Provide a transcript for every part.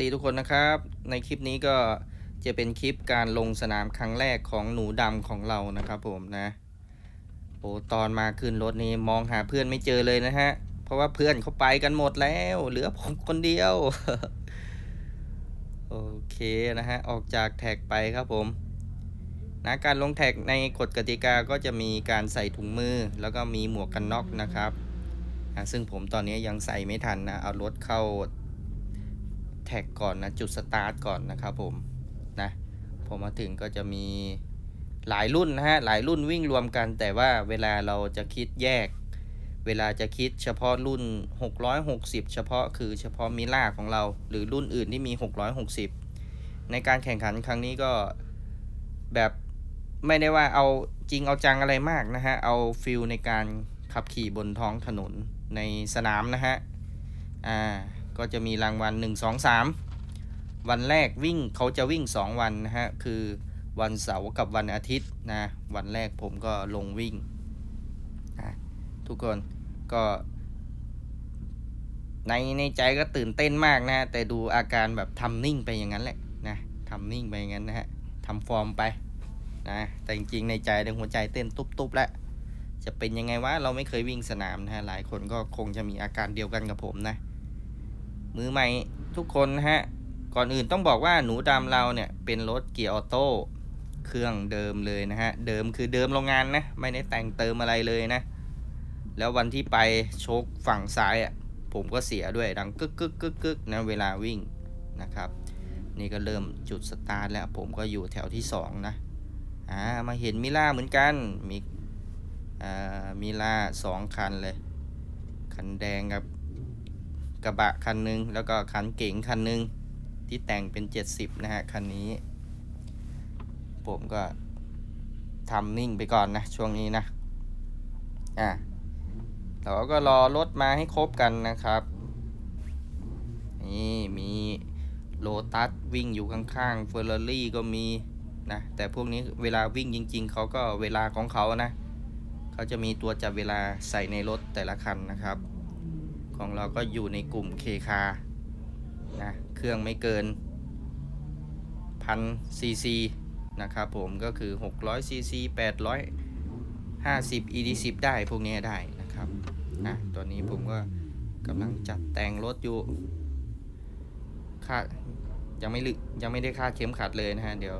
FC ทุกคนนะครับ ในคลิปนี้ก็จะเป็นคลิปการลงสนามครั้งแรกของหนูดำของเรานะครับผมนะโอ้ตอนมาขึ้นรถนี้มองหาเพื่อนไม่เจอเลยนะฮะ เพราะว่าเพื่อนเขาไปกันหมดแล้ว เหลือผมคนเดียว โอเคนะฮะ ออกจากแท็กไปครับผมนะการลงแท็กในกฎกติกาก็จะมีการใส่ถุงมือ แล้วก็มีหมวกกันน็อกนะครับอะซึ่งผมตอนนี้ยังใส่ไม่ทันนะ เอารถเข้า แท็กก่อนนะจุดสตาร์ทก่อนนะครับผมนะพอมาถึงก็จะมีหลายรุ่นนะฮะหลายรุ่นวิ่งรวมกัน แต่ว่าเวลาเราจะคิดแยก เวลาจะคิดเฉพาะรุ่น 660 เฉพาะคือเฉพาะมิล่าของเรา หรือรุ่นอื่นที่มี 660 ในการแข่งขันครั้งนี้ก็แบบไม่ได้ว่าเอาจริงเอาจังอะไรมากนะฮะ เอาฟิลในการขับขี่บนท้องถนนในสนามนะฮะ อ่า ก็จะมีรางวัล 1 2 3 วันแรกวิ่งเขาจะวิ่ง 2 วันนะฮะ คือวันเสาร์กับวันอาทิตย์นะ วันแรกผมก็ลงวิ่งนะทุกคนก็ในในใจก็ตื่นเต้นมากนะ แต่ดูอาการแบบทำนิ่งไปอย่างนั้นแหละนะทำนิ่งไปอย่างนั้นนะฮะทำฟอร์มไปนะแต่จริงๆในใจในหัวใจเต้นตุบๆแล้วจะเป็นยังไงวะเราไม่เคยวิ่งสนามนะฮะหลายคนก็คงจะมีอาการเดียวกันกับผมนะ มือใหม่ทุกคนนะฮะ ก่อนอื่นต้องบอกว่าหนูดำเราเนี่ยเป็นรถเกียร์ออโต้เครื่องเดิมเลยนะฮะ เดิมคือเดิมโรงงานนะ ไม่ได้แต่งเติมอะไรเลยนะ แล้ววันที่ไปโชคฝั่งซ้ายอะผมก็เสียด้วยดังกึกกึกกึกกึกนะเวลาวิ่งนะครับ นี่ก็เริ่มจุดสตาร์ทแล้วผมก็อยู่แถวที่สองนะอ่ามาเห็นมิล่าเหมือนกันมีอ่ามิล่าสองคันเลย คันแดงกับ กระบะคันหนึง แล้วก็คันเก๋งคันหนึง ที่แต่งเป็น 70 นะฮะ คันนี้ ผมก็ทำนิ่งไปก่อนนะ ช่วงนี้นะ อะเราก็รอรถมาให้ครบกันนะครับ นี่มีโลตัสวิ่งอยู่ข้างๆเฟอร์รารี่ก็มีนะ แต่พวกนี้เวลาวิ่งจริง ๆ เขาก็เวลาของเขานะ เขาจะมีตัวจับเวลาใส่ในรถแต่ละคันนะครับ ของเราก็อยู่ในกลุ่มเคคานะเครื่องไม่เกินพันซีซีนะครับผมก็คือ600ซีซี850 ED10 ได้พวกนี้ได้นะครับนะตอนนี้ผมก็กำลังจัดแต่งรถอยู่คาดยังไม่ลึยังไม่ได้คาดเข็มขัดเลยนะฮะเดี๋ยว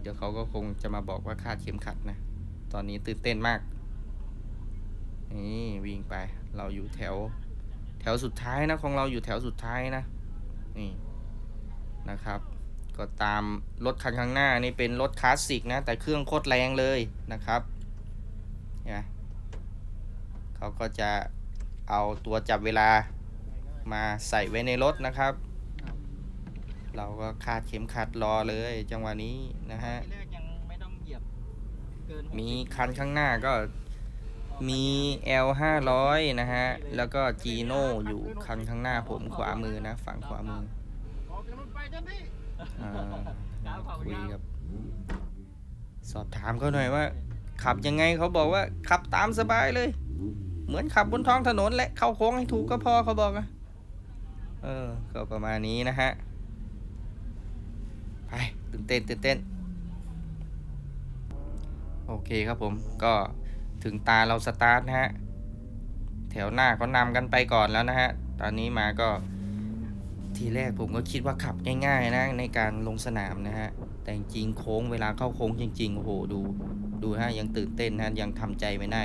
เดี๋ยวเขาก็คงจะมาบอกว่าคาดเข็มขัดนะ ตอนนี้ตื่นเต้นมาก นี่วิ่งไป เราอยู่แถวแถวสุดท้ายนะของเราอยู่แถวสุดท้ายนะนี่นะครับ ก็ตามรถคันข้างหน้านี่เป็นรถคลาสสิกนะ แต่เครื่องโคตรแรงเลยนะครับเนี่ยเขาก็จะเอาตัวจับเวลามาใส่ไว้ในรถนะครับ เราก็คาดเข็มขัดรอเลยจังหวะนี้นะฮะทีแรกยังไม่ต้องเหยียบเกินมีคันข้างหน้าก็ มี L 5 0 0นะฮะ แล้วก็ Gino อยู่คันข้างหน้าผมขวามือนะ ฝั่งขวามืออ่าคุยกับ สอบถามเขาหน่อยว่า ขับยังไงเขาบอกว่า ขับตามสบายเลย เหมือนขับบนท้องถนนแหละ เข้าโค้งให้ถูกก็พอเขาบอกนะเออ ก็ประมาณนี้นะฮะ ไปตื่นเต้นตื่นเต้น โอเคครับผมก็ ถึงตาเราสตาร์ทนะฮะ แถวหน้าเขานำกันไปก่อนแล้วนะฮะ ตอนนี้มาก็ทีแรกผมก็คิดว่าขับง่ายๆนะในการลงสนามนะฮะ แต่จริงโค้งเวลาเข้าโค้งจริงๆโอ้โหดู ดูฮะยังตื่นเต้นนะยังทำใจไม่ได้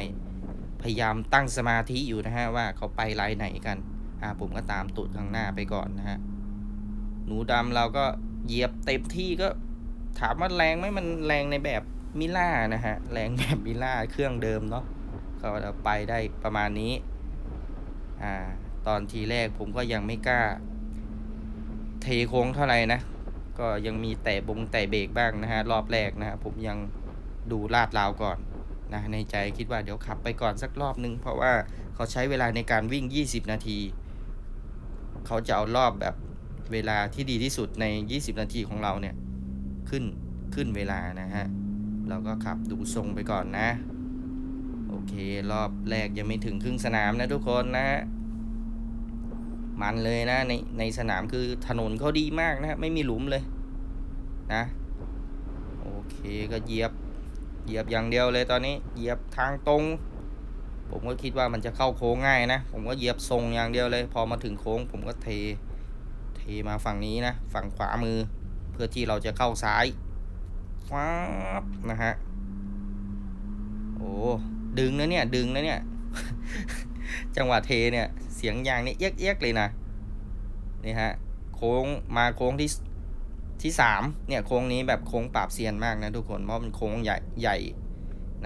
พยายามตั้งสมาธิอยู่นะฮะว่าเขาไปไลน์ไหนกันอ่าผมก็ตามตูดข้างหน้าไปก่อนนะฮะ หนูดำเราก็เหยียบเต็มที่ก็ถามว่าแรงไหมมันแรงในแบบ มิล่านะฮะ แรงแบบมิล่าเครื่องเดิมเนาะก็ไปได้ประมาณนี้ อ่า ตอนทีแรกผมก็ยังไม่กล้า เทโค้งเท่าไหร่นะ ก็ยังมีแต่บงแต่เบรกบ้างนะฮะ รอบแรกนะฮะผมยังดูลาดราวก่อนนะในใจคิดว่าเดี๋ยวขับไปก่อนสักรอบนึง เพราะว่าเขาใช้เวลาในการวิ่ง 20 นาที เขาจะเอารอบแบบเวลาที่ดีที่สุดใน 20 นาทีของเราเนี่ย ขึ้นขึ้นเวลานะฮะ เราก็ขับดูทรงไปก่อนนะ โอเครอบแรกยังไม่ถึงครึ่งสนามนะทุกคนนะ มันเลยนะในในสนามคือถนนเขาดีมากนะไม่มีหลุมเลยนะโอเคก็เหยียบเหยียบอย่างเดียวเลยตอนนี้เหยียบทางตรง ผมก็คิดว่ามันจะเข้าโค้งง่ายนะ ผมก็เหยียบทรงอย่างเดียวเลย พอมาถึงโค้ง ผมก็เท เทมาฝั่งนี้นะ ฝั่งขวามือ เพื่อที่เราจะเข้าซ้าย ฟ้าบนะฮะ โอ้ดึงนะเนี่ย ดึงนะเนี่ย จังหวะเทเนี่ย เสียงยางนี่เอียกเอียกๆเลยนะ นี่ฮะ โค้งมาโค้งที่ที่สามเนี่ยโค้งนี้แบบโค้งปราบเซียนมากนะทุกคนเพราะมันโค้งใหญ่ใหญ่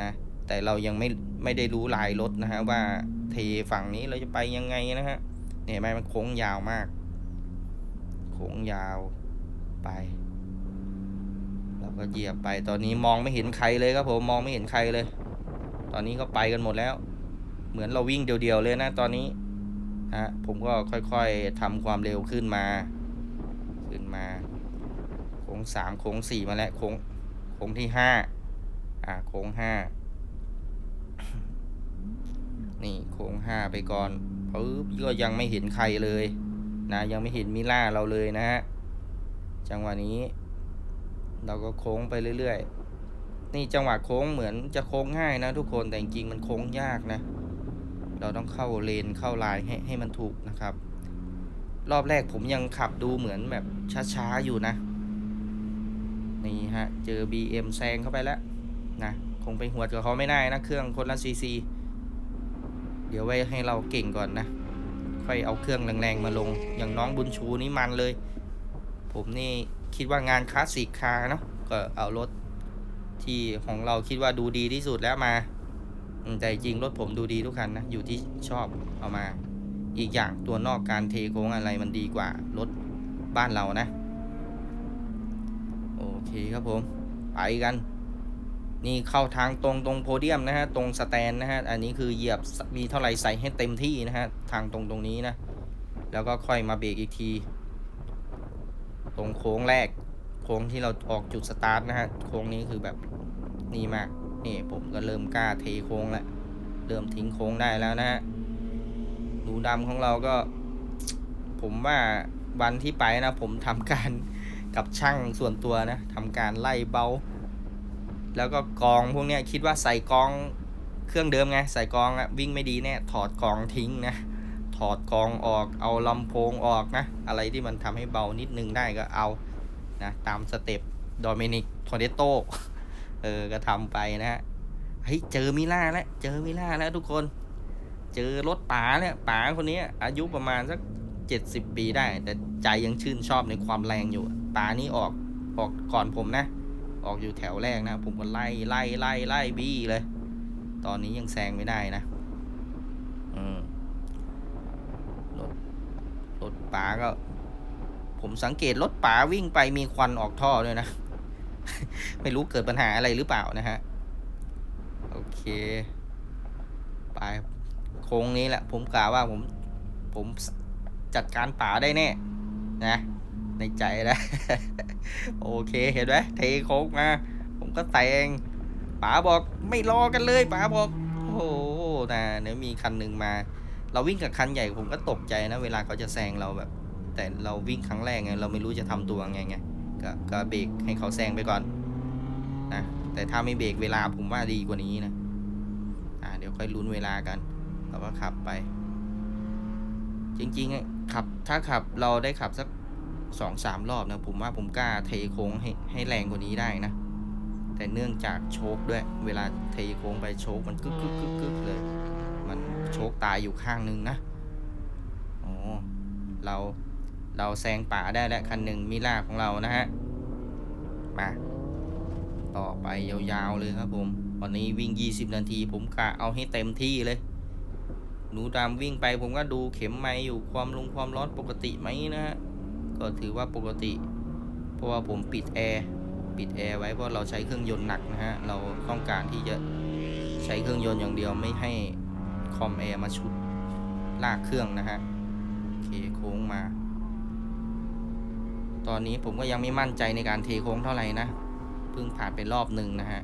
นะ แต่เรายังไม่ไม่ได้รู้ลายรถนะฮะว่าเทฝั่งนี้เราจะไปยังไงนะฮะเนี่ยไหมมันโค้งยาวมาก โค้งยาวไป ก็เหยียบไปตอนนี้มองไม่เห็นใครเลยครับผมมองไม่เห็นใครเลย ตอนนี้ก็ไปกันหมดแล้ว เหมือนเราวิ่งเดียวๆเลยนะตอนนี้ฮะผมก็ค่อยๆทำความเร็วขึ้นมา ขึ้นมาโค้งสามโค้งสี่มาแล้วโค้งโค้งที่ห้าอ่าโค้งห้านี่โค้งห้าไปก่อนปึ๊บก็ยังไม่เห็นใครเลย นะยังไม่เห็นมิล่าเราเลยนะฮะจังหวะนี้ เราก็โค้งไปเรื่อยๆ นี่จังหวะโค้งเหมือนจะโค้งง่ายนะทุกคนแต่จริงๆมันโค้งยากนะ เราต้องเข้าเลนเข้าลายให้ให้มันถูกนะครับ รอบแรกผมยังขับดูเหมือนแบบช้าๆอยู่นะ นี่ฮะ เจอ BM แซงเข้าไปแล้วนะคงไปหัวกับเขาไม่ได้นะ เครื่องคนละซีซีเดี๋ยวไว้ให้เราเก่งก่อนนะ ค่อยเอาเครื่องแรงๆมาลง อย่างน้องบุญชูนี่มันเลย ผมนี่ คิดว่างานคลาสสิกคาร์เนาะก็เอารถที่ของเราคิดว่าดูดีที่สุดแล้วมาแต่จริงรถผมดูดีทุกคันนะ อยู่ที่ชอบเอามา อีกอย่างตัวนอกการเทโค้งอะไรมันดีกว่ารถบ้านเรานะ โอเคครับผม ไปกัน นี่เข้าทางตรงตรงโพเดียมนะฮะ ตรงสแตนนะฮะ อันนี้คือเหยียบมีเท่าไหร่ใส่ให้เต็มที่นะฮะ ทางตรงตรงนี้นะ แล้วก็ค่อยมาเบรกอีกที รงโค้งแรก โค้งที่เราออกจุดสตาร์ทนะฮะ โค้งนี้คือแบบนี่มาก นี่ผมก็เริ่มกล้าเทโค้งแล้ว เริ่มทิ้งโค้งได้แล้วนะฮะหนูดำของเราก็ ผมว่าวันที่ไปนะ ผมทำการกับช่างส่วนตัวนะทำการไล่เบา แล้วก็กองพวกเนี้ยคิดว่าใส่กองเครื่องเดิมไง ใส่กองอะวิ่งไม่ดีแน่ถอดกองทิ้งนะ อดกองออกเอาลำโพงออกนะ อะไรที่มันทำให้เบานิดนึงได้ก็เอานะตามสเต็ปโดมินิกโทเดโตเออก็ทำไปนะฮะเฮ้ยเจอมิล่าแล้วเจอมิล่าแล้วทุกคน เจอรถป๋าเนี่ยป๋าคนนี้อายุประมาณสักเจ็ดสิบปีได้ แต่ใจยังชื่นชอบในความแรงอยู่ป๋านี้ออกออกก่อนผมนะ ออกอยู่แถวแรกนะ ผมก็ไล่ไล่ไล่ไล่บี้เลย ตอนนี้ยังแซงไม่ได้นะ อืมรถรถ ป๋าก็ ผมสังเกตรถป๋าวิ่งไปมีควันออกท่อด้วยนะ ไม่รู้เกิดปัญหาอะไรหรือเปล่านะฮะ โอเคไปโค้งนี้แหละ ผมกล่าวว่าผมผมจัดการป๋าได้แน่ นะ ในใจนะ โอเคเห็นไหมเทโค้งมา ผมก็แต่งป๋าบอกไม่รอกันเลยป๋าบอก โอ้โหนะเดี๋ยวมีคันหนึ่งมา เราวิ่งกับคันใหญ่ผมก็ตกใจนะ เวลาเขาจะแซงเราแบบ แต่เราวิ่งครั้งแรกไงเราไม่รู้จะทำตัวไงไงก็ก็เบรกให้เขาแซงไปก่อนนะแต่ถ้าไม่เบรกเวลาผมว่าดีกว่านี้นะอ่าเดี๋ยวค่อยลุ้นเวลากันเราก็ขับไป จริงๆขับถ้าขับเราได้ขับสักสองสามรอบนะผมว่าผมกล้าเทโค้งให้ให้แรงกว่านี้ได้นะ แต่เนื่องจากโชคด้วย เวลาเทโค้งไปโชคมันกึกกึกกึกกึกเลย โชคตายอยู่ข้างหนึ่งนะโอ๋อเราเราแซงป่าได้แล้วคันหนึ่งมิล่าของเรานะฮะ มา ต่อไปยาวๆเลยครับผม วันนี้วิ่ง 20 นาที ผมกะเอาให้เต็มที่เลย หนูดำวิ่งไปผมก็ดูเข็มไม้อยู่ความลงความร้อนปกติไหมนะฮะ ก็ถือว่าปกติ เพราะว่าผมปิดแอร์ ปิดแอร์ไว้เพราะเราใช้เครื่องยนต์หนักนะฮะ เราต้องการที่จะใช้เครื่องยนต์อย่างเดียวไม่ให้ อมแอร์มาชุดลากเครื่องนะฮะโอเคโค้งมา ตอนนี้ผมก็ยังไม่มั่นใจในการเทโค้งเท่าไหร่นะเพิ่งผ่านไปรอบหนึ่งนะฮะ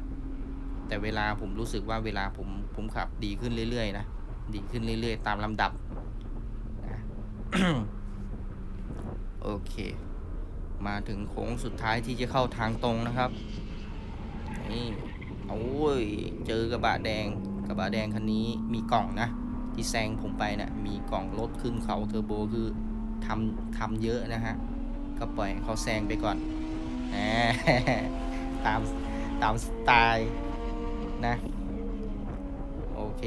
แต่เวลาผมรู้สึกว่าเวลาผมผมขับดีขึ้นเรื่อยๆนะดีขึ้นเรื่อยๆ ตามลำดับนะโอเค มาถึงโค้งสุดท้ายที่จะเข้าทางตรงนะครับนี่โอ้ย เจอกระบะแดง กระบะแดงคันนี้มีกล่องนะ ที่แซงผมไปนะ่ะมีกล่องรถขึ้นเขาเทอร์โบคือทำทำเยอะนะฮะ ก็ปล่อยเขาแซงไปก่อนแหมตามตามสไตล์นะ โอเค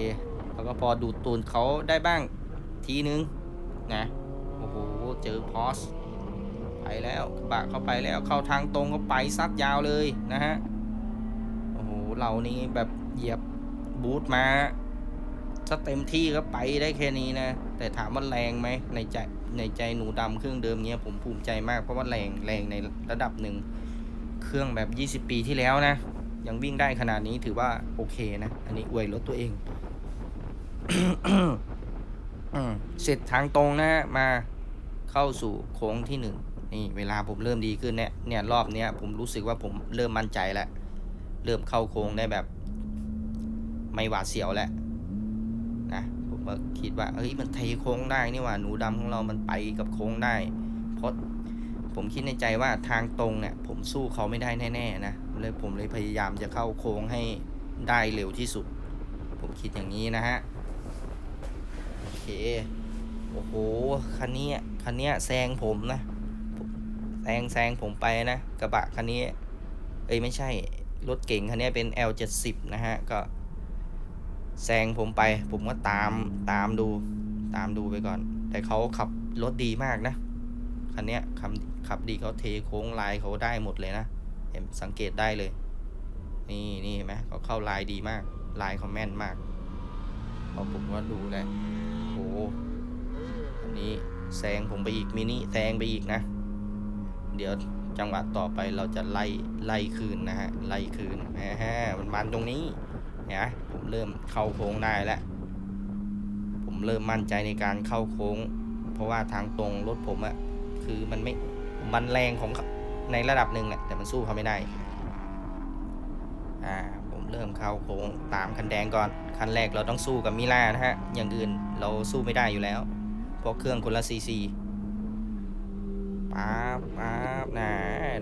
แล้วก็พอดูดตูนเขาได้บ้างทีนึงนะ โอ้โห เจอพอสไปแล้วกระบะเข้าไปแล้วเข้าทางตรงก็ไปซัดยาวเลยนะฮะ โอ้โห เรานี่แบบเหยียบ บูทมาถ้าเต็มที่ก็ไปได้แค่นี้นะ แต่ถามว่าแรงไหมในใจในใจหนูดำเครื่องเดิมเนี้ยผมภูมิใจมากเพราะว่าแรงแรงในระดับหนึ่งเครื่องแบบ 20 ปีที่แล้วนะ ยังวิ่งได้ขนาดนี้ถือว่าโอเคนะ อันนี้อวยรถตัวเองเสร็จทางตรงนะฮะมาเข้าสู่โค้งที่หนึ่งนี่เวลาผมเริ่มดีขึ้นเนี่ยเนี่ยรอบเนี้ยผมรู้สึกว่าผมเริ่มมั่นใจแล้ว เริ่มเข้าโค้งได้แบบ ไม่หวาดเสียวแหล้วนะผมก็คิดว่าเฮ้ยมันเทโค้งได้นี่ว่าหนูดำของเรามันไปกับโค้งได้ เพราะผมคิดในใจว่าทางตรงเนี่ยผมสู้เขาไม่ได้แน่ๆนะเลยผมเลยพยายามจะเข้าโค้งให้ได้เร็วที่สุด ผมคิดอย่างนี้นะฮะโอเคโอ้โหคันนี้คันนี้แซงผมนะแซงแซงผมไปนะกระบะคันนี้เอ้ยไม่ใช่รถเก่งคันนี้เป็น L70 นะฮะก็ แซงผมไป ผมก็ตามตามดูตามดูไปก่อน แต่เขาขับรถดีมากนะ คันนี้ขับขับดีเขาเทโค้งลายเขาได้หมดเลยนะ เห็นสังเกตได้เลย นี่นี่เห็นไหมเขาเข้าลายดีมาก ลายเขาแม่นมากพอผมก็ดูแล้วโอ้โหอันนี้แซงผมไปอีกมินิแซงไปอีกนะ เดี๋ยวจังหวะต่อไปเราจะไล่ไล่คืนนะฮะ ไล่คืนแหมมันมันตรงนี้ เนี่ยผมเริ่มเข้าโค้งได้แล้ว ผมเริ่มมั่นใจในการเข้าโค้ง เพราะว่าทางตรงรถผมอะคือมันไม่มันแรงของในระดับหนึ่งแหละแต่มันสู้เขาไม่ได้ อ่าผมเริ่มเข้าโค้งตามคันแดงก่อน คันแรกเราต้องสู้กับมิล่านะฮะ อย่างอื่นเราสู้ไม่ได้อยู่แล้ว เพราะเครื่องคนละซีซีป๊าบป๊าบนะ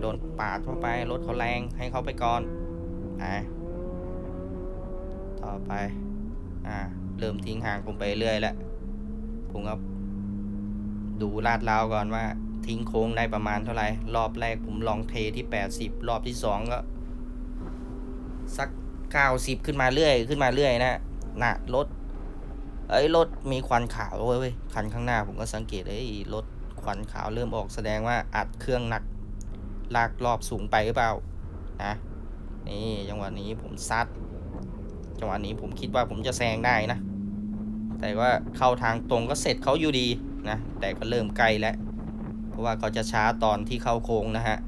โดนปาดเข้าไปรถเขาแรงให้เขาไปก่อนนะ ต่อไป อ่า เริ่มทิ้งห่างผมไปเรื่อยแล้ว ผมก็ดูลาดราวก่อนว่า ทิ้งโค้งได้ประมาณเท่าไหร่ รอบแรกผมลองเทที่ 80 รอบที่2ก็ สัก 90 ขึ้นมาเรื่อย ขึ้นมาเรื่อยนะน่ะรถเอ้ยรถมีควันขาวเว้ยเว้ยคันข้างหน้าผมก็สังเกตเอ้ยรถควันขาวเริ่มออกแสดงว่าอัดเครื่องหนัก ลากรอบสูงไปหรือเปล่านะนี่จังหวะนี้ผมซัด จังหวะนี้ผมคิดว่าผมจะแซงได้นะ แต่ว่าเข้าทางตรงก็เสร็จเขาอยู่ดีนะ แต่ก็เริ่มไกลแล้ว เพราะว่าเขาจะช้าตอนที่เข้าโค้งนะฮะ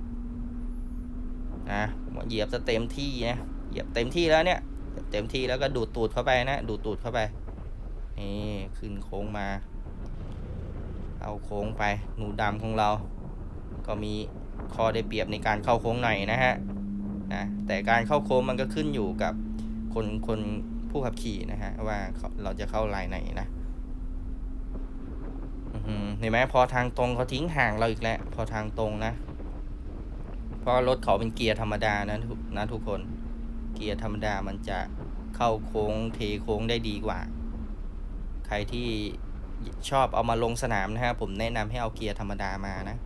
นะผมเหยียบจะเต็มที่นะเหยียบเต็มที่แล้วเนี่ยเต็มที่แล้วก็ดูดตูดเข้าไปนะ ดูดตูดเข้าไปนี่ขึ้นโค้งมา เอาโค้งไปหนูดำของเรา ก็มีข้อได้เปรียบในการเข้าโค้งหน่อยนะฮะนะแต่การเข้าโค้งมันก็ขึ้นอยู่กับ คนคนผู้ขับขี่นะฮะ ว่าเราจะเข้าลายไหนนะเห็นไหมพอทางตรงเขาทิ้งห่างเราอีกแล้ว พอทางตรงนะเพราะรถเขาเป็นเกียร์ธรรมดานะทุกนะทุกคน เกียร์ธรรมดามันจะเข้าโค้งเทโค้งได้ดีกว่า ใครที่ชอบเอามาลงสนามนะฮะผมแนะนำให้เอาเกียร์ธรรมดามานะ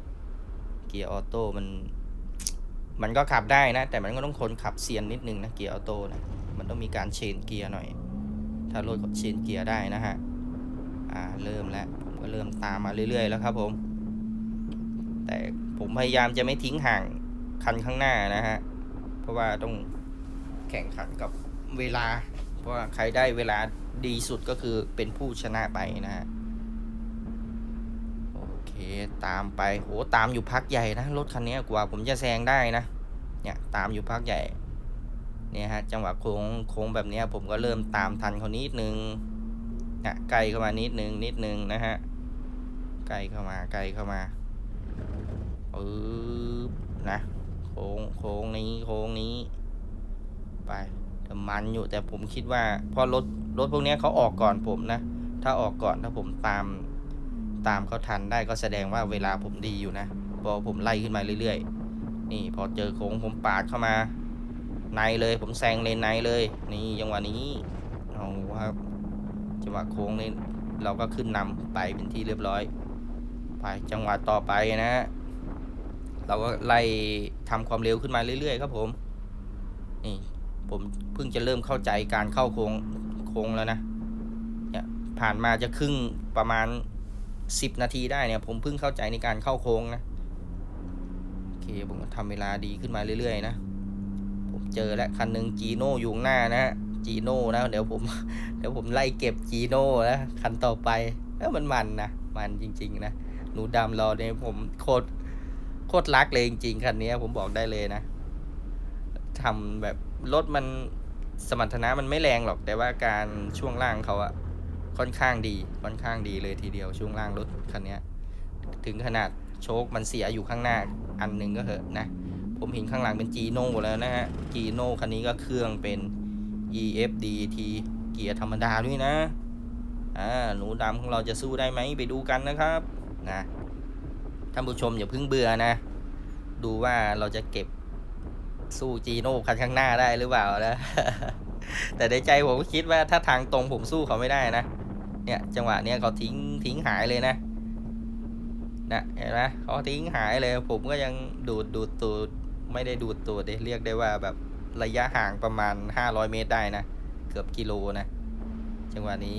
เกียร์ออโต้มัน มันก็ขับได้นะ แต่มันก็ต้องคนขับเซียนนิดนึงนะเกียร์ออโต้นะ มันต้องมีการเชนเกียร์หน่อย ถ้ารถเชนเกียร์ได้นะฮะ อ่า เริ่มแล้ว ผมก็เริ่มตามมาเรื่อยๆ แล้วครับผม แต่ผมพยายามจะไม่ทิ้งห่างคันข้างหน้านะฮะ เพราะว่าต้องแข่งขันกับเวลา เพราะว่าใครได้เวลาดีสุดก็คือเป็นผู้ชนะไปนะฮะโอเคตามไปโหตามอยู่พักใหญ่นะ รถคันนี้กว่าผมจะแซงได้นะ เนี่ย ตามอยู่พักใหญ่ เนี่ยฮะจังหวะโค้งโค้งแบบนี้ผมก็เริ่มตามทันเขานิดนึงนะใกลเข้ามานิดนึงนิดนึงนะฮะใกลเข้ามาใกลเข้ามาปึ๊บนะโค้งโค้งนี้โค้งนี้ไปมันอยู่แต่ผมคิดว่าพอรถรถพวกนี้เขาออกก่อนผมนะ ถ้าออกก่อนถ้าผมตามตามเขาทันได้ก็แสดงว่าเวลาผมดีอยู่นะพอผมไล่ขึ้นมาเรื่อยๆ นี่พอเจอโค้งผมปาดเข้ามา ในเลย ผมแซงเลนในเลย นี่จังหวะนี้เอาว่าจังหวะโค้งนี่เราก็ขึ้นนำไปเป็นที่เรียบร้อย ไปจังหวะต่อไปนะฮะเราก็ไล่ทำความเร็วขึ้นมาเรื่อยๆ ครับผม นี่ผมเพิ่งจะเริ่มเข้าใจการเข้าโค้งโค้งแล้วนะเนี่ยผ่านมาจะครึ่งประมาณ10นาทีได้เนี่ย ผมเพิ่งเข้าใจในการเข้าโค้งนะโอเคผมก็ทำเวลาดีขึ้นมาเรื่อยๆ นะ เจอแล้วคันหนึ่งจีโน่อยู่หน้านะฮะจีโน่นะเดี๋ยวผมเดี๋ยวผมไล่เก็บจีโน่นะคันต่อไปเออมันมันนะมันจริง ๆ นะหนูดำรอเนี่ยผมโคตรโคตรรักเลยจริงๆคันนี้ผมบอกได้เลยนะทำแบบรถมันสมรรถนะมันไม่แรงหรอก แต่ว่าการช่วงล่างเขาอะค่อนข้างดีค่อนข้างดีเลยทีเดียวช่วงล่างรถคันนี้ถึงขนาดโชคมันเสียอยู่ข้างหน้าอันหนึ่งก็เหอะนะ ผมเห็นข้างหลังเป็นจีโน่แล้วนะฮะจีโน่คันนี้ก็เครื่องเป็น EFDT เกียร์ธรรมดาด้วยนะ อ่า หนูดำของเราจะสู้ได้ไหมไปดูกันนะครับ นะ ท่านผู้ชมอย่าเพิ่งเบื่อนะ ดูว่าเราจะเก็บสู้จีโน่คันข้างหน้าได้หรือเปล่านะ แต่ในใจผมก็คิดว่าถ้าทางตรงผมสู้เขาไม่ได้นะ เนี่ยจังหวะเนี้ยเขาทิ้งทิ้งหายเลยนะนะเห็นไหมเขาทิ้งหายเลย ผมก็ยังดูดดูดตูด ไม่ได้ดูดตูดเดเรียกได้ว่าแบบระยะห่างประมาณ 500 เมตรได้นะ เกือบกิโลนะ จังหวะนี้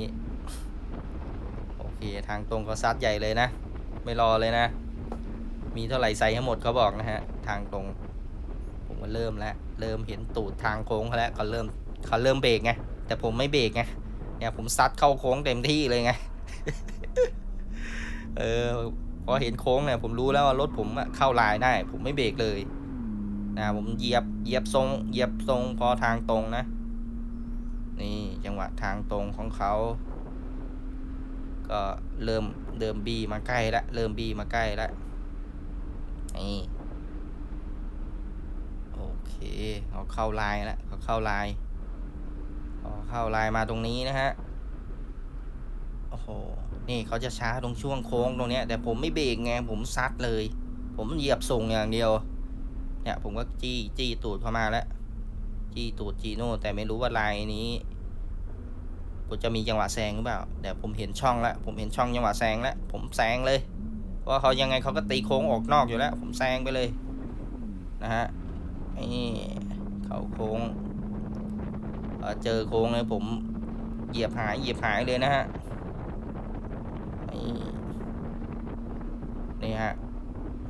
โอเค ทางตรงก็ซัดใหญ่เลยนะ ไม่รอเลยนะ มีเท่าไหร่ใส่ให้หมดเขาบอกนะฮะ ทางตรง ผมก็เริ่มแล้ว เริ่มเห็นตูดทางโค้งเขาแล้วเขาเริ่มเขาเริ่มเบรกไง แต่ผมไม่เบรกไง เนี่ยผมซัดเข้าโค้งเต็มที่เลยไง เออ พอเห็นโค้งเนี่ยผมรู้แล้วว่ารถผมอะเข้าลายได้ ผมไม่เบรกเลย นะผมเหยียบเหยียบทรงเหยียบทรงพอทางตรงนะ นี่จังหวะทางตรงของเขา ก็เริ่มเริ่มบีมาใกล้ละเริ่มบีมาใกล้ละนี่โอเคเขาเข้าลายแล้วเขาเข้าลายเขาเข้าลายมาตรงนี้นะฮะโอ้โหนี่เขาจะช้าตรงช่วงโค้งตรงเนี้ยแต่ผมไม่เบรกไงผมซัดเลย ผมเหยียบส่งอย่างเดียว เนี่ยผมก็จี้จี้ตูดเข้ามาแล้ว จี้ตูดจีโน่แต่ไม่รู้ว่าลายนี้ผมจะมีจังหวะแซงหรือเปล่าแต่ผมเห็นช่องแล้วผมเห็นช่องจังหวะแซงแล้วผมแซงเลยเพราเขายังไงเขาก็ตีโค้งออกนอกอยู่แล้ว ผมแซงไปเลยนะฮะนี่เขาโค้งเเจอโค้งเลยผมเหยียบหายเหยียบหายเลยนะฮะนี่นี่ฮะ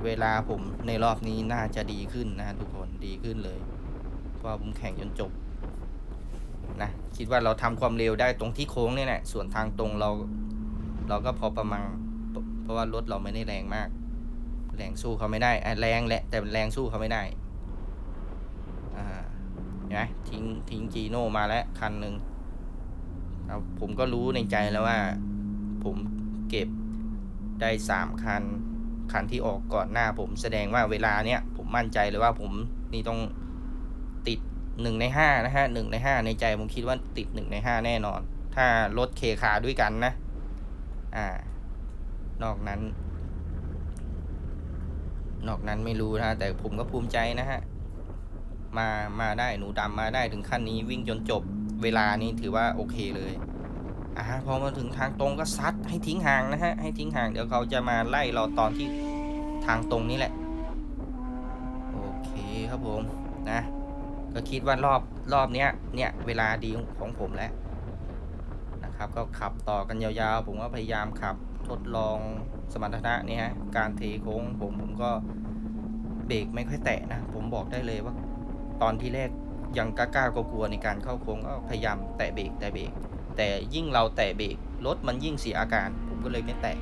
เวลาผมในรอบนี้น่าจะดีขึ้นนะทุกคนดีขึ้นเลยเพราะผมแข่งจนจบนะคิดว่าเราทำความเร็วได้ตรงที่โค้งนี่แหละส่วนทางตรงเรา เราก็พอประมาณเพราะว่ารถเราไม่ได้แรงมาก แรงสู้เขาไม่ได้แรงแหละแต่แรงสู้เขาไม่ได้อ่าเห็นไหมทิ้งทิ้งจีโน่มาแล้วคันหนึ่งผมก็รู้ในใจแล้วว่า ผมเก็บได้สามคัน คันที่ออกก่อนหน้าผมแสดงว่าเวลาเนี้ยผมมั่นใจเลยว่าผมนี่ต้องติดหนึ่งในห้านะฮะหนึ่งในห้าในใจผมคิดว่าติดหนึ่งในห้าแน่นอน ถ้ารถเคคาด้วยกันนะ อ่า นอกนั้น นอกนั้นไม่รู้นะแต่ผมก็ภูมิใจนะฮะมามาได้หนูดำมาได้ถึงขั้นนี้วิ่งจนจบเวลานี้ถือว่าโอเคเลย อ่าพอมาถึงทางตรงก็ซัดให้ทิ้งห่างนะฮะให้ทิ้งห่างเดี๋ยวเขาจะมาไล่เราตอนที่ทางตรงนี้แหละ โอเคครับผมนะก็คิดว่ารอบรอบเนี้ยเนี่ยเวลาดีของผมแล้วนะครับก็ขับต่อกันยาวๆ ผมก็พยายามขับทดลองสมรรถนะเนี่ยฮะการเทโค้งผมผมก็เบรกไม่ค่อยแตะนะผมบอกได้เลยว่า ตอนที่แรกยังกล้ากลัวๆในการเข้าโค้งก็พยายามแตะเบรกแตะเบรก แต่ยิ่งเราแตะเบรกรถมันยิ่งเสียอาการ ผมก็เลยไม่แตะ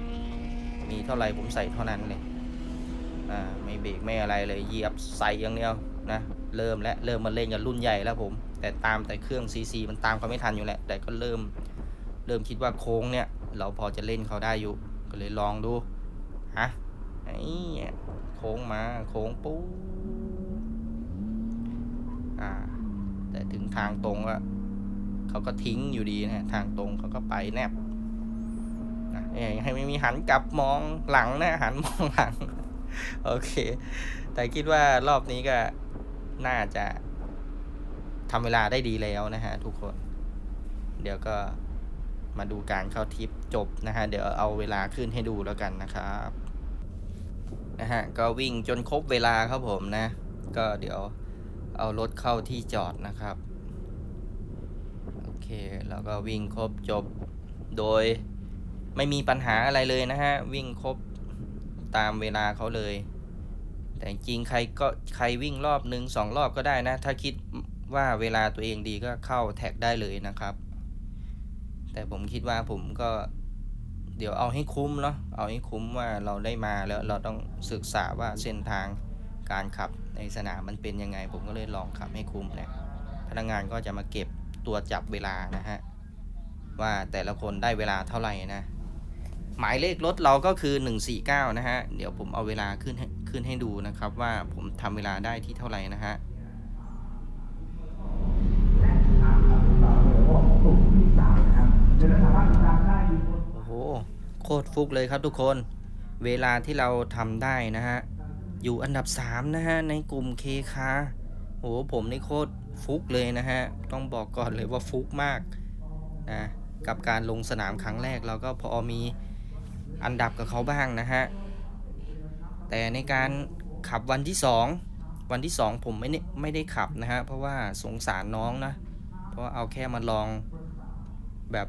มีเท่าไหร่ผมใส่เท่านั้นเลยอ่าไม่เบรกไม่อะไรเลยเหยียบใส่อย่างเดียวนะเริ่มและเริ่มมาเล่นกับรุ่นใหญ่แล้วผม แต่ตามแต่เครื่องซีซีมันตามเขาไม่ทันอยู่แหละแต่ก็เริ่มเริ่มคิดว่าโค้งเนี่ย เราพอจะเล่นเขาได้อยู่ ก็เลยลองดูฮะไอ้โค้งมาโค้งปูอ่า แต่ถึงทางตรงอะ เขาก็ทิ้งอยู่ดีนะฮะทางตรงเขาก็ไปแนบนะอยให้ไม่มีหันกลับมองหลังนะหันมองหลัง โอเค แต่คิดว่ารอบนี้ก็น่าจะทำเวลาได้ดีแล้วนะฮะทุกคน เดี๋ยวก็มาดูการเข้าทิปจบนะฮะ เดี๋ยวเอาเวลาขึ้นให้ดูแล้วกันนะครับนะฮะก็วิ่งจนครบเวลาครับผมนะ ก็เดี๋ยวเอารถเข้าที่จอดนะครับ แล้วก็วิ่งครบจบโดยไม่มีปัญหาอะไรเลยนะฮะ วิ่งครบตามเวลาเขาเลย แต่จริงใครก็ใครวิ่งรอบหนึ่งสองรอบก็ได้นะ ถ้าคิดว่าเวลาตัวเองดีก็เข้าแท็กได้เลยนะครับ แต่ผมคิดว่าผมก็เดี๋ยวเอาให้คุ้มเนาะเอาให้คุ้มว่าเราได้มาแล้วเราต้องศึกษาว่าเส้นทางการขับในสนามมันเป็นยังไง ผมก็เลยลองขับให้คุ้มนะพนักงานก็จะมาเก็บ ตัวจับเวลานะฮะ ว่าแต่ละคนได้เวลาเท่าไหร่นะ หมายเลขรถเราก็คือ 149 นะฮะ เดี๋ยวผมเอาเวลาขึ้นขึ้นให้ดูนะครับ ว่าผมทำเวลาได้ที่เท่าไหร่นะฮะโอ้โห โคตรฟุกเลยครับทุกคน เวลาที่เราทำได้นะฮะ อยู่อันดับ 3 นะฮะ ในกลุ่มเคคาโอ้โห ผมนี่โคตร ฟุกเลยนะฮะ ต้องบอกก่อนเลยว่าฟุกมากนะกับการลงสนามครั้งแรกเราก็พอมีอันดับกับเขาบ้างนะฮะ แต่ในการขับวันที่ 2 วันที่ 2 ผมไม่ได้ไม่ได้ขับนะฮะ เพราะว่าสงสารน้องนะ เพราะเอาแค่มาลองแบบ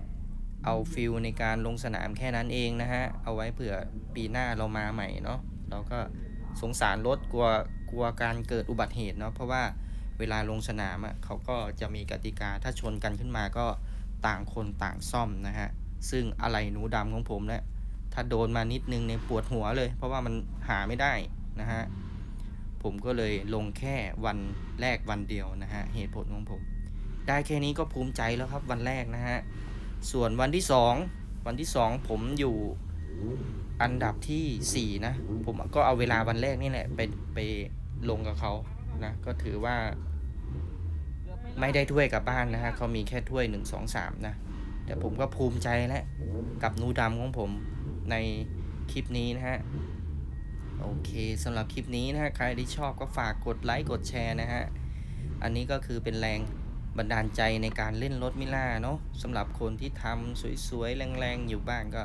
เอาฟิลในการลงสนามแค่นั้นเองนะฮะ เอาไว้เผื่อปีหน้าเรามาใหม่เนาะเราก็สงสารรถกลัวกลัวการเกิดอุบัติเหตุเนาะเพราะว่า เวลาลงสนามอะ่ะเขาก็จะมีกติกาถ้าชนกันขึ้นมาก็ต่างคนต่างซ่อมนะฮะ ซึ่งอะไรหนูดำของผมเนะี่ยถ้าโดนมานิดนึงเนี่ยปวดหัวเลย เพราะว่ามันหาไม่ได้นะฮะ ผมก็เลยลงแค่วันแรกวันเดียวนะฮะ เหตุผลของผม ได้แค่นี้ก็ภูมิใจแล้วครับวันแรกนะฮะ ส่วนวันที่สองวันที่สองผมอยู่อันดับที่สี่นะ ผมก็เอาเวลาวันแรกนี่แหละ ไปไปลงกับเขา นะก็ถือว่าเกือบไม่รอดไม่ได้ถ้วยกลับบ้านนะฮะเขามีแค่ถ้วยหนึ่งสองสามนะแต่ผมก็ภูมิใจแล้วกับนูดำของผมในคลิปนี้นะฮะ โอเคสำหรับคลิปนี้นะฮะ ใครที่ชอบก็ฝากกดไลค์กดแชร์นะฮะ อันนี้ก็คือเป็นแรงบันดาลใจในการเล่นรถมิล่าเนาะสำหรับคนที่ทำสวยๆ แรงๆ อยู่บ้านก็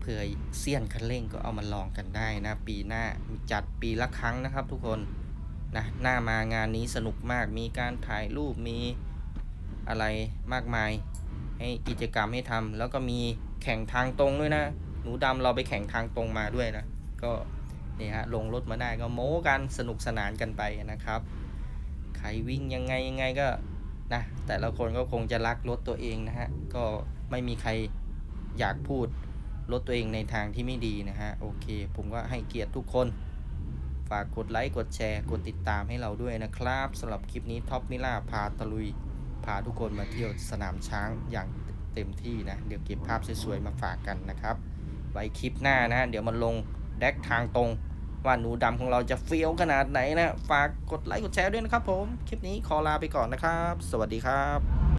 เผื่อเสี้ยนคันเร่งก็เอามาลองกันได้นะ ปีหน้าจัดปีละครั้งนะครับทุกคน นะหน้ามางานนี้สนุกมากมีการถ่ายรูปมีอะไรมากมาย ให้กิจกรรมให้ทำแล้วก็มีแข่งทางตรงด้วยนะ หนูดำเราไปแข่งทางตรงมาด้วยนะ ก็นี่ฮะลงรถมาได้ก็โม้กันสนุกสนานกันไปนะครับ ใครวิ่งยังไงยังไงก็นะแต่ละคนก็คงจะรักรถตัวเองนะฮะ ก็ไม่มีใครอยากพูดรถตัวเองในทางที่ไม่ดีนะฮะ โอเค ผมก็ให้เกียรติทุกคน ฝากกดไลค์ กดแชร์ กดติดตามให้เราด้วยนะครับสำหรับคลิปนี้ท็อปมิล่าพาตะลุย พาทุกคนมาเที่ยวสนามช้างอย่างเต็มที่นะ เดี๋ยวเก็บภาพสวยๆมาฝากกันนะครับ ไว้คลิปหน้านะ เดี๋ยวมาลงแดกทางตรง ว่าหนูดำของเราจะเฟี้ยวขนาดไหนนะ ฝากกดไลค์ กดแชร์ด้วยนะครับผม คลิปนี้ขอลาไปก่อนนะครับ สวัสดีครับ